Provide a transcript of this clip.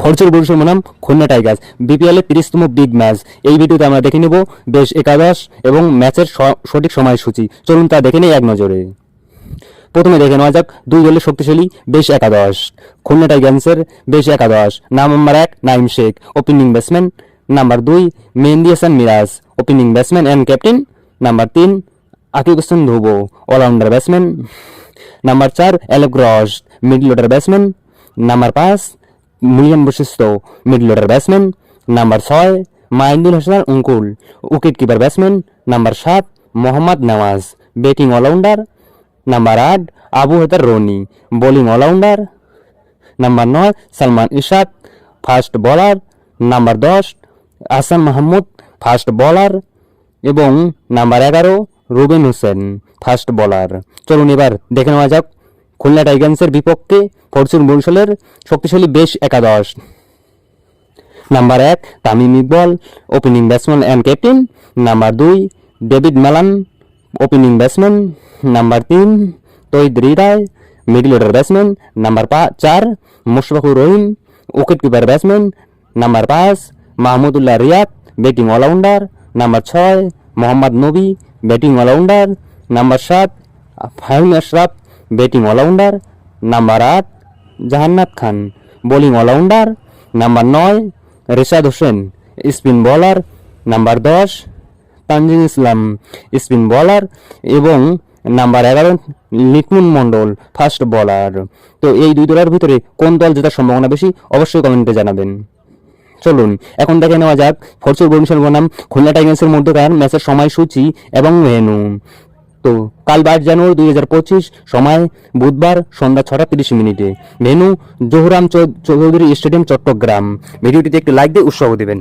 ফরচুর বরিশাল বনাম Khulna Tigers. BPL তিরিশতম big match. এই ভিডিওতে আমরা দেখে নেব বেশ একাদশ এবং ম্যাচের সঠিক সময়সূচি। চলুন তা দেখে নেই এক নজরে। প্রথমে দেখে নেওয়া যাক দুই দলের শক্তিশালী বেশ একাদশ। খুলনা টাইগার্সের বেশ একাদশ। নাম নাম্বার এক, Naim Sheikh. Opening batsman number দুই, Mehedi Hasan Miraz. Opening batsman and captain number তিন, Akib Hossain Dhrubo. All rounder batsman number চার Alec Ross. Middle order batsman number পাঁচ Mulian Vashisht middle order batsman number ছয় Mahidul Hasan Ankon wicket keeper batsman number সাত, Mohammad Nawaz batting allrounder number আট, Abu Hider Rony bowling allrounder number নয়, Salman Irshad fast bowler number দশ আসান Mahmud fast bowler এবং number এগারো, Ruben Hossain fast bowler চলুন এবার দেখে নেওয়া যাক, খুলনা টাইগার্সের বিপক্ষে ফরচুন বরিশালের শক্তিশালী বেশ একাদশ। নাম্বার এক, Tamim Iqbal opening batsman and captain number দুই, David Malan opening batsman number তিন Towhid Hridoy middle order batsman number পা- চার, Mushfiqur Rahim wicket keeper batsman number পাঁচ, Mahmudullah Riyad batting allrounder number ছয়, Mohammad Nabi batting allrounder number সাত, Fahim Ashraf batting allrounder number আট Jahandad Khan. Bowling allrounder, number নয়, Rishad Hossain. Spin bowler, number দশ তানজিম ইসলাম। Spin বলার এবং number এগারো, লিটমুন Mondal fast bowler. তো এই দুই দলের ভিতরে কোন দল জেতার সম্ভাবনা বেশি, অবশ্যই কমেন্টে জানাবেন। চলুন, এখন দেখে নেওয়া যাক, ফরচুর বরিশাল বনাম, খুলনা টাইগার্সের মধ্যকার ম্যাচের সময়সূচি এবং ভেন্যু। তো কাল বাইশ জানুয়ারি দুই হাজার পঁচিশ সময় বুধবার সন্ধ্যা ছটা তিরিশ মিনিটে। Venue Zohuram Chowdhury stadium, Chattogram. ভিডিওটিতে একটি লাইক দিয়ে উৎসাহ দেবেন।